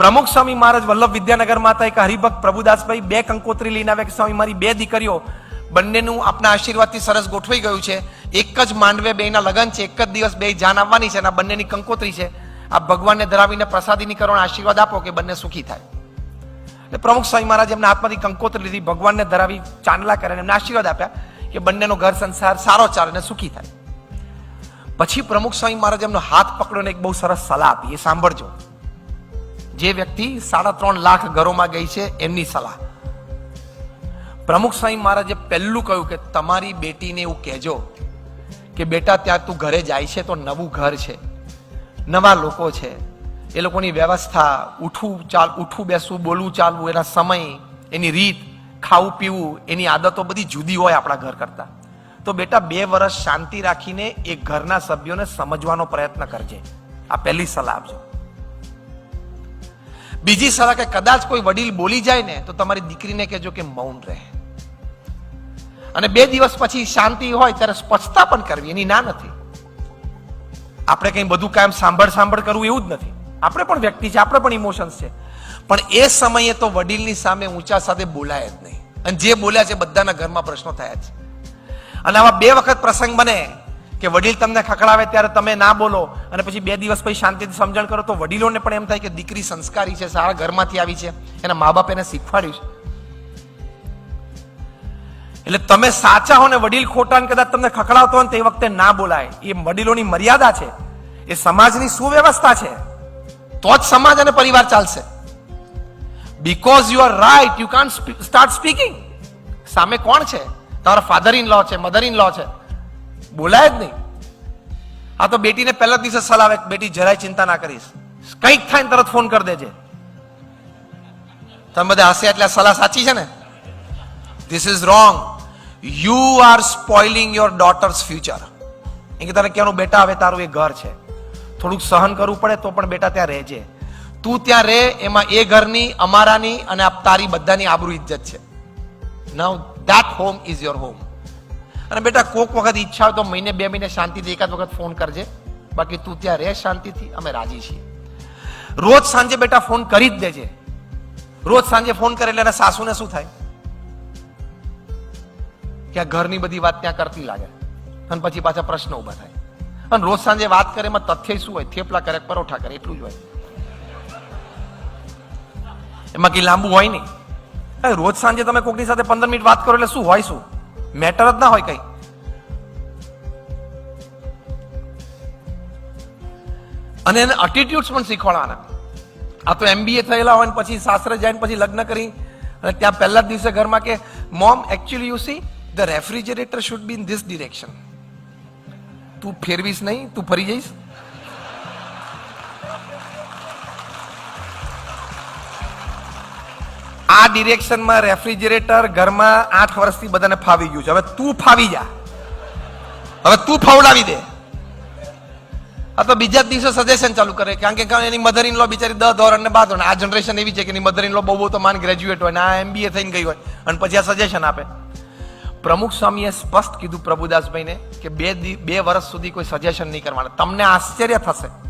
પ્રમુખ સ્વામી મહારાજ વલ્લભ વિદ્યાનગરમાં હતા એક હરિભક્ત પ્રભુદાસભાઈ બે કંકોત્રી લઈને આવ્યા કે સ્વામી મારી બે દીકરીઓ બંનેનું આપના આશીર્વાદથી સરસ ગોઠવાઈ ગયું છે. એક જ માંડવે બેના લગન છે, એક જ દિવસ બે જાન આવવાની છે અને આ બંનેની કંકોત્રી છે. આ ભગવાનને ધરાવીને પ્રસાદીની કરવાના આશીર્વાદ આપો કે બંને સુખી થાય. એટલે પ્રમુખ સ્વામી મહારાજ એમના હાથમાંથી કંકોત્રી લીધી, ભગવાનને ધરાવી ચાંદલા કરે એમને આશીર્વાદ આપ્યા કે બંનેનો ઘર સંસાર સારો ચાલે અને સુખી થાય. પછી પ્રમુખ સ્વામી મહારાજ એમનો હાથ પકડ્યો ને એક બહુ સરસ સલાહ આપી, એ સાંભળજો. જે વ્યક્તિ સાડા ત્રણ લાખ ઘરોમાં ગઈ છે, એમની સલાહ. પ્રમુખ સ્વામી મહારાજે પહેલું કહ્યું કે તમારી બેટીને એવું કહેજો કે બેટા ત્યાં તું ઘરે જાય છે તો નવું ઘર છે, નવા લોકો છે. એ લોકોની વ્યવસ્થા ઉઠવું ચાલ, ઉઠવું, બેસવું, બોલવું, ચાલવું, એના સમય, એની રીત, ખાવું, પીવું, એની આદતો બધી જુદી હોય આપણા ઘર કરતા. તો બેટા બે વર્ષ શાંતિ રાખીને એ ઘરના સભ્યોને સમજવાનો પ્રયત્ન કરજે. આ પહેલી સલાહ આપજો. બીજી સલાહ કે કદાચ કોઈ વડીલ બોલી જાય ને, તો તમારી દીકરીને કહેજો કે મૌન રહે. અને બે દિવસ પછી શાંતિ હોય ત્યારે સ્પષ્ટતા પણ કરવી, એની ના નથી. આપણે કંઈ બધું કાયમ સાંભળ સાંભળ કરવું એવું જ નથી. આપણે પણ વ્યક્તિ છે, આપણે પણ ઇમોશન્સ છે. પણ એ સમયે તો વડીલની સામે ઊંચા સાથે બોલાય જ નહીં. અને જે બોલ્યા છે, બધાના ઘરમાં પ્રશ્નો થયા છે. અને આવા બે વખત પ્રસંગ બને કે વડીલ તમને ખખડાવે ત્યારે તમે ના બોલો અને પછી બે દિવસ પછી શાંતિથી સમજણ કરો, તો વડીલોને પણ એમ થાય કે દીકરી સંસ્કારી છે સારા ઘરમાંથી આવી છે, એના મા બાપ એને શીખવાડ્યું છે. એટલે તમે સાચા હો ને વડીલ ખોટા કદાચ તમને ખકડાવતો હોય તે વખતે ના બોલાય. એ વડીલોની મર્યાદા છે. એ સમાજની સુવ્યવસ્થા છે. તો જ સમાજ અને પરિવાર ચાલશે. Because you are right you can't start speaking સામે કોણ છે? તમારા ફાધર ઇન લો છે મધર ઇન લો છે. બોલાય જ નહીં. આ તો બેટીને પહેલા દિવસે સલાહ આવે બેટી, જરાય ચિંતા ના કરીશ. કંઈક થાય ને તરત ફોન કરી દેજે. તમે બધા હસ્યા એટલે સલાહ સાચી છે ને? This is wrong you are spoiling your daughter's future એ કે તને કહેવાનું બેટા હવે તારું એ ઘર છે. થોડુંક સહન કરવું પડે તો પણ બેટા ત્યાં રહેજે. તું ત્યાં રહે, એમાં એ ઘરની, અમારાની અને તારી બધાની આબરૂ ઇજ્જત છે. Now that home is your home અને બેટા, કોક વખત ઈચ્છા હોય તો મહિને બે મહિને શાંતિથી એકાદ વખત ફોન કરજે. બાકી તું ત્યાં રહે શાંતિથી, અમે રાજી છીએ. રોજ સાંજે બેટા ફોન કરી જ દેજે. રોજ સાંજે ફોન કરે એટલે એના સાસુને શું થાય? કે આ ઘરની બધી વાત ત્યાં કરતી લાગે. અને પછી પાછા પ્રશ્ન ઊભા થાય. અને રોજ સાંજે વાત કરે એમાં તથ્ય શું હોય? થેપલા કરે, પરોઠા કરે, એટલું જ હોય. એમાં કઈ લાંબુ હોય નહીં. રોજ સાંજે તમે કોકની સાથે પંદર મિનિટ વાત કરો એટલે શું હોય શું? મેટર જ ના હોય કઈ. અને એને અટીટ્યુડ્સ પણ શીખવાડવાના. આ તો એમબીએ થયેલા હોય ને પછી સાસરે જાય પછી લગ્ન કરી, અને ત્યાં પહેલા જ દિવસે ઘરમાં કે mom actually you see the refrigerator should be in this direction તું ફેરવીશ નહીં, તું ફરી જઈશ. આ ડિરેક્શનમાં રેફ્રિજરેટર ઘરમાં આઠ વર્ષથી બધાને ફાવી ગયું છે. હવે તું ફાવી જા. હવે તું ફાવડાવી દે. આ તો બીજા દિવસે સજેશન ચાલુ કરે કારણ કે એની મધર ઇન લો બિચારી દસ ધોરણ ને. બાર આ જનરેશન એવી છે કે એની મધર ઇન લો બહુ બહુ તો માન ગ્રેજ્યુએટ હોય ને. આ એમબીએ થઈને ગઈ હોય અને પછી આ સજેશન આપે. પ્રમુખ સ્વામીએ સ્પષ્ટ કીધું પ્રભુદાસભાઈને કે બે બે વર્ષ સુધી કોઈ સજેશન નહીં કરવાના. તમને આશ્ચર્ય થશે.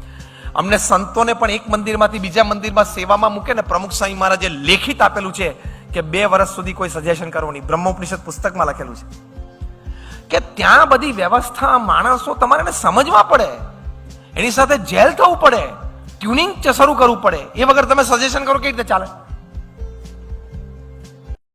અમને સંતોને પણ એક મંદિરમાંથી બીજા મંદિરમાં સેવામાં મૂકે ને પ્રમુખ સ્વામી મહારાજે લેખિત આપેલું છે કે બે વર્ષ સુધી કોઈ સજેશન કરવું નહીં. બ્રહ્મોપનિષદ પુસ્તકમાં લખેલું છે કે ત્યાં બધી વ્યવસ્થા માણસો તમારે સમજવા પડે. એની સાથે જેલ થવું પડે. ટ્યુનિંગ શરૂ કરવું પડે. એ વગર તમે સજેશન કરો કેવી રીતે ચાલે?